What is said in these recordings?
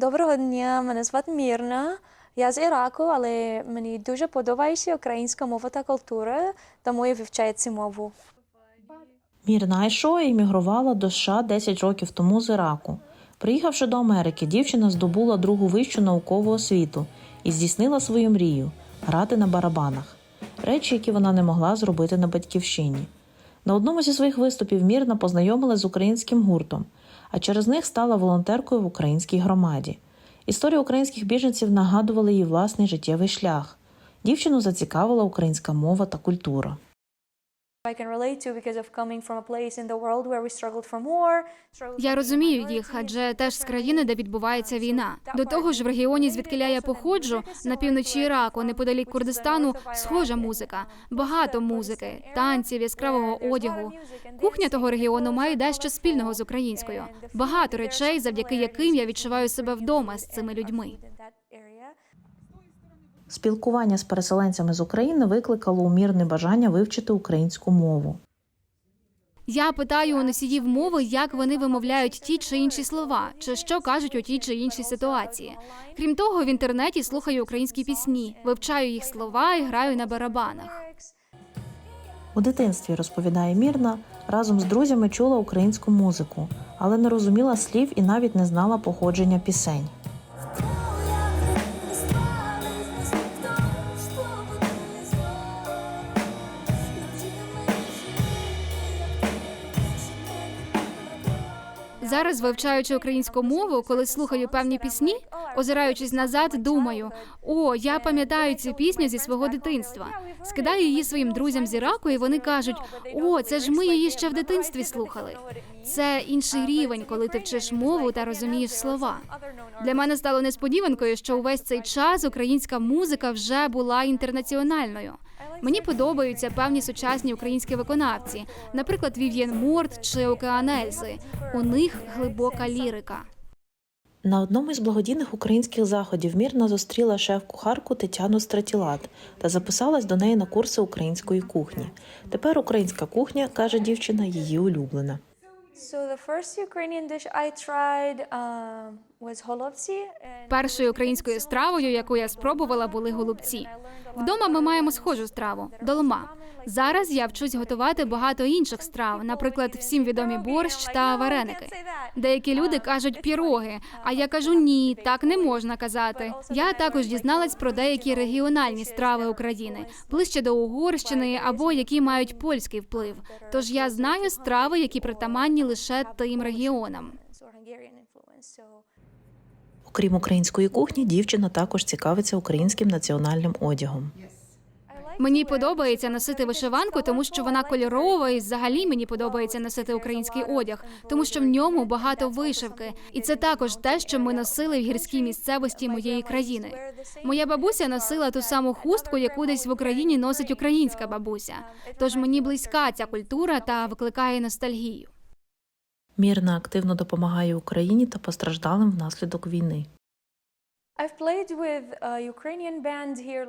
Доброго дня, мене звати Мірна. Я з Іраку, але мені дуже подобається українська мова та культура, тому я вивчаю цю мову. Мірна Айшо іммігрувала до США 10 років тому з Іраку. Приїхавши до Америки, дівчина здобула другу вищу наукову освіту і здійснила свою мрію грати на барабанах, речі, які вона не могла зробити на батьківщині. На одному зі своїх виступів Мірна познайомилась з українським гуртом, а через них стала волонтеркою в українській громаді. Історія українських біженців нагадувала її власний життєвий шлях. Дівчину зацікавила українська мова та культура. I can relate to because of coming from a place in the world where we struggled from war. Я розумію їх, адже теж з країни, де відбувається війна. До того ж, в регіоні, звідкиля я походжу, на півночі Іраку, неподалік Курдистану, схожа музика, багато музики, танців, яскравого одягу. Кухня того регіону має дещо спільного з українською. Багато речей, завдяки яким я відчуваю себе вдома з цими людьми. Спілкування з переселенцями з України викликало у Мірни бажання вивчити українську мову. Я питаю у носіїв мови, як вони вимовляють ті чи інші слова, чи що кажуть у тій чи іншій ситуації. Крім того, в інтернеті слухаю українські пісні, вивчаю їх слова і граю на барабанах. У дитинстві, розповідає Мірна, разом з друзями чула українську музику, але не розуміла слів і навіть не знала походження пісень. Зараз, вивчаючи українську мову, коли слухаю певні пісні, озираючись назад, думаю: о, я пам'ятаю цю пісню зі свого дитинства. Скидаю її своїм друзям з Іраку, і вони кажуть: о, це ж ми її ще в дитинстві слухали. Це інший рівень, коли ти вчиш мову та розумієш слова. Для мене стало несподіванкою, що увесь цей час українська музика вже була інтернаціональною. Мені подобаються певні сучасні українські виконавці, наприклад, Вів'єн Морт чи Океан Ельзи. У них глибока лірика. На одному із благодійних українських заходів Мірна зустріла шеф-кухарку Тетяну Стратілат та записалась до неї на курси української кухні. Тепер українська кухня, каже дівчина, її улюблена. So the first Ukrainian dish I tried and- Першою українською стравою, яку я спробувала, були голубці. Вдома ми маємо схожу страву долма. Зараз я вчусь готувати багато інших страв, наприклад, всім відомі борщ та вареники. Деякі люди кажуть піроги, а я кажу ні, так не можна казати. Я також дізналась про деякі регіональні страви України, ближче до Угорщини або які мають польський вплив. Тож я знаю страви, які притаманні лише тим регіонам. So Hungarian influence. So Окрім української кухні, дівчина також цікавиться українським національним одягом. Мені подобається носити вишиванку, тому що вона кольорова, і взагалі мені подобається носити український одяг, тому що в ньому багато вишивки, і це також те, що ми носили в гірській місцевості моєї країни. Моя бабуся носила ту саму хустку, яку десь в Україні носить українська бабуся. Тож мені близька ця культура та викликає ностальгію. Мірна активно допомагає Україні та постраждалим внаслідок війни.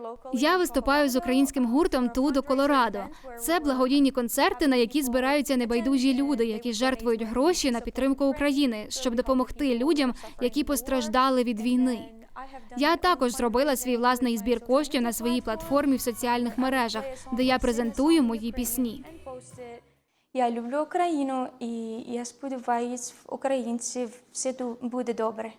Locally. Я виступаю з українським гуртом тут у Колорадо. Це благодійні концерти, на які збираються небайдужі люди, які жертвують гроші на підтримку України, щоб допомогти людям, які постраждали від війни. Я також зробила свій власний збір коштів на своїй платформі в соціальних мережах, де я презентую мої пісні. Я люблю Україну і я сподіваюсь, в українців все буде добре.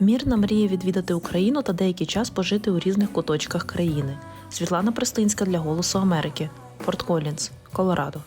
Мірна мріє відвідати Україну та деякий час пожити у різних куточках країни. Світлана Пристинська для Голосу Америки. Порт Колінс, Колорадо.